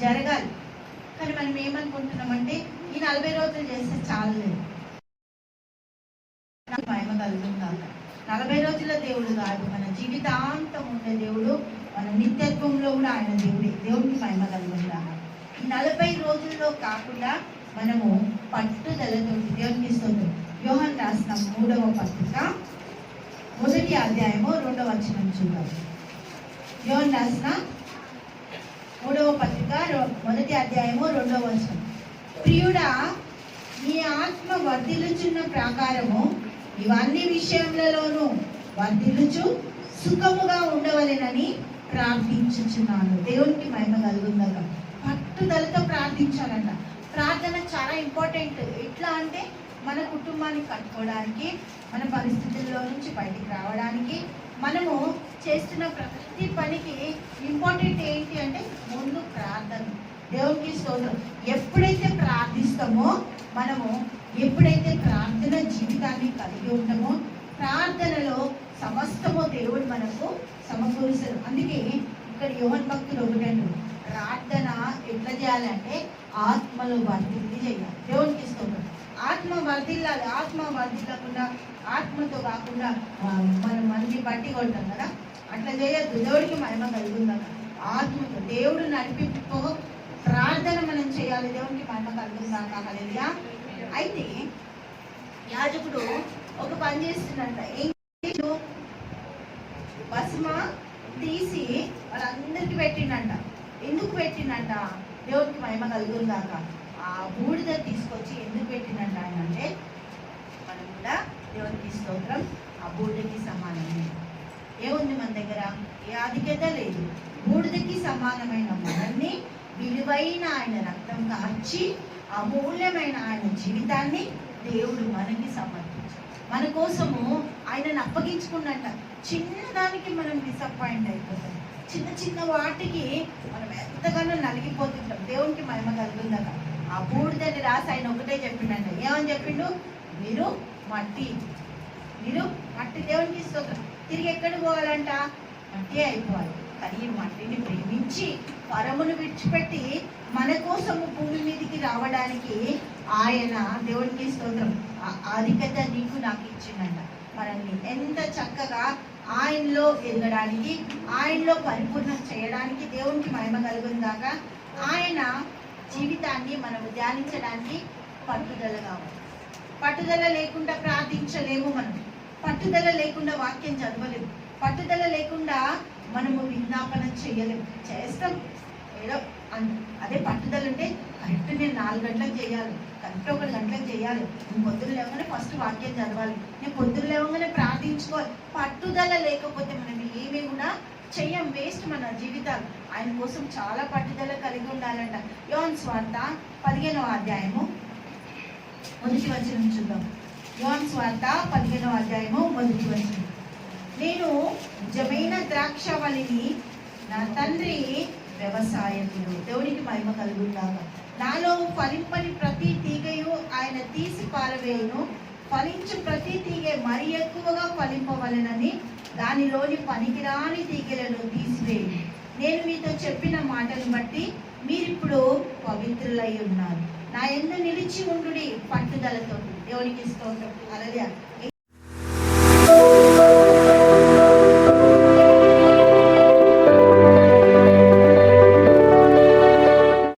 జరగాలి. కానీ మనం ఏమనుకుంటున్నామంటే ఈ నలభై రోజులు చేస్తే చాలు. మహిమ కలుగుతాక నలభై రోజుల దేవుడు కాదు మన జీవితాంతం ఉండే దేవుడు మన నిత్యత్వంలో కూడా ఆయన దేవుడే. దేవుడికి మహిమ కలుగుతాక ఈ నలభై రోజుల్లో కాకుండా మనము పట్టుదలతో దేవునికి స్తోత్రం. వ్యూహం రాసిన మూడవ పత్రిక మొదటి అధ్యాయము రెండవ వచనం చూద్దాం. యోహన్ రాసిన మూడవ పత్రిక మొదటి అధ్యాయము రెండవ వచనం. ప్రియుడా నీ ఆత్మ వర్ధిల్లుచున్న ప్రకారము ఇవన్నీ విషయములలోనూ వర్ధిల్లుచు సుఖముగా ఉండవలెనని ప్రార్థించుచున్నాను. దేవునికి మహిమ కలుగుందక పట్టుదలతో ప్రార్థించాలంట. ప్రార్థన చాలా ఇంపార్టెంట్ ఎట్లా అంటే మన కుటుంబాన్ని కట్టుకోవడానికి మన పరిస్థితుల్లో నుంచి బయటికి రావడానికి మనము చేస్తున్న ప్రతి పనికి ఇంపార్టెంట్ ఏంటి అంటే ముందు ప్రార్థన. దేవునికి స్తోత్రం. ఎప్పుడైతే ప్రార్థిస్తామో మనము ఎప్పుడైతే ప్రార్థన జీవితాన్ని కలిగి ఉంటామో ప్రార్థనలో సమస్తము దేవుడు మనకు సమకూరుస్తారు అందుకే ఇక్కడ యోహన్ భక్తులు ఒకటండు. ప్రార్థన ఎట్లా చేయాలంటే ఆత్మలో వర్తింది చేయాలి. దేవుని స్తోత్రం ఆత్మ వర్ధిల్లాలి ఆత్మ వర్ధిల్లకుండా ఆత్మతో కాకుండా ఆ, మనం మనకి బట్టి కొడతాం కదా? అట్లా చేయొద్దు. దేవుడికి మహిమ కలుగుందా ఆత్మతో దేవుడు నడిపింపు ప్రార్థన మనం చేయాలి. దేవునికి మహిమ కలుగుందా కాలేదా అయితే యాజకుడు ఒక పని చేస్తున్నట్ట ఏం చేసిండు? భస్మ తీసి వాళ్ళందరికీ పెట్టిండంట. ఎందుకు పెట్టిండంట? దేవుడికి మహిమ కలుగుందాక ఆ బూడిద తీసుకొచ్చి ఎందుకు పెట్టినట్టు ఆయన అంటే మనం కూడా దేవునికి స్తోత్రం ఆ బూడిదకి సమానమే. ఏముంది మన దగ్గర? ఏ ఆధిక్యత లేదు. బూడిదకి సమానమైన మనల్ని విలువైన ఆయన రక్తం కార్చి అమూల్యమైన ఆయన జీవితాన్ని దేవుడు మనకి సమర్పించాడు. మన కోసము ఆయనను అప్పగించుకున్నట్ట. చిన్నదానికి మనం డిసప్పాయింట్ అయిపోతాం. చిన్న చిన్న వాటికి మనం ఎంతగానో నలిగిపోతుంటాం. దేవునికి మహిమ కలుగుందట. ఆ బూడిదని రాసి ఆయన ఒకటే చెప్పిండంట. ఏమని చెప్పిండు? మీరు మట్టి. మీరు మట్టి దేవునికి స్తోత్రం. తిరిగి ఎక్కడ పోవాలంట? మట్టి అయిపోవాలి. కానీ ఈ మట్టిని ప్రేమించి పరమును విడిచిపెట్టి మన కోసము భూమి మీదకి రావడానికి ఆయన దేవునికి స్తోత్రం. ఆ- నీకు నాకు ఇచ్చిందంట మనల్ని ఎంత చక్కగా ఆయనలో ఎదగడానికి ఆయనలో పరిపూర్ణం చేయడానికి దేవునికి మహిమ కలుగుందాక ఆయన జీవితాన్ని మనం ధ్యానించడానికి పట్టుదల కావాలి పట్టుదల లేకుండా ప్రార్థించలేము మనం. పట్టుదల లేకుండా వాక్యం చదవలేము. పట్టుదల లేకుండా మనము విజ్ఞాపన చేయలేము. చేస్తాం. ఏదో అన్- అదే పట్టుదల ఉంటే కరెక్ట్ నేను నాలుగు గంటలకు చేయాలి. కరెక్ట్ ఒక గంటలకు చేయాలి. నేను పొద్దున్న లేవగానే ఫస్ట్ వాక్యం చదవాలి. నేను పొద్దున్న లేవగానే ప్రార్థించుకోవాలి. పట్టుదల లేకపోతే మనం ఏమీ కూడా చెయ్యం వేస్ట్ మన జీవితాలు. ఆయన కోసం చాలా పట్టుదల కలిగి ఉండాలంట. యోన్ స్వార్థ పదిహేనవ అధ్యాయము. మొదటి వచనం చూద్దాం. యోన్ స్వార్థ పదిహేనవ అధ్యాయము మొదటి వచనం. నేను నిజమైన ద్రాక్షవల్లిని నా తండ్రి వ్యవసాయకుడు దేవునికి మహిమ కలుగుతాగా నాలో ఫలింపని ప్రతి తీగయు ఆయన తీసి పారవేయును. ఫలించు ప్రతి తీగ మరి ఎక్కువగా ఫలింపవలెనని దానిలోని పనికిరాని తీగలను తీసివేయు. నేను మీతో చెప్పిన మాటను బట్టి మీరిప్పుడు పవిత్రులై ఉన్నారు. నా ఎందు నిలిచి ఉండుడి పట్టుదలతో. దేవునికి స్తోత్రం. అలాగే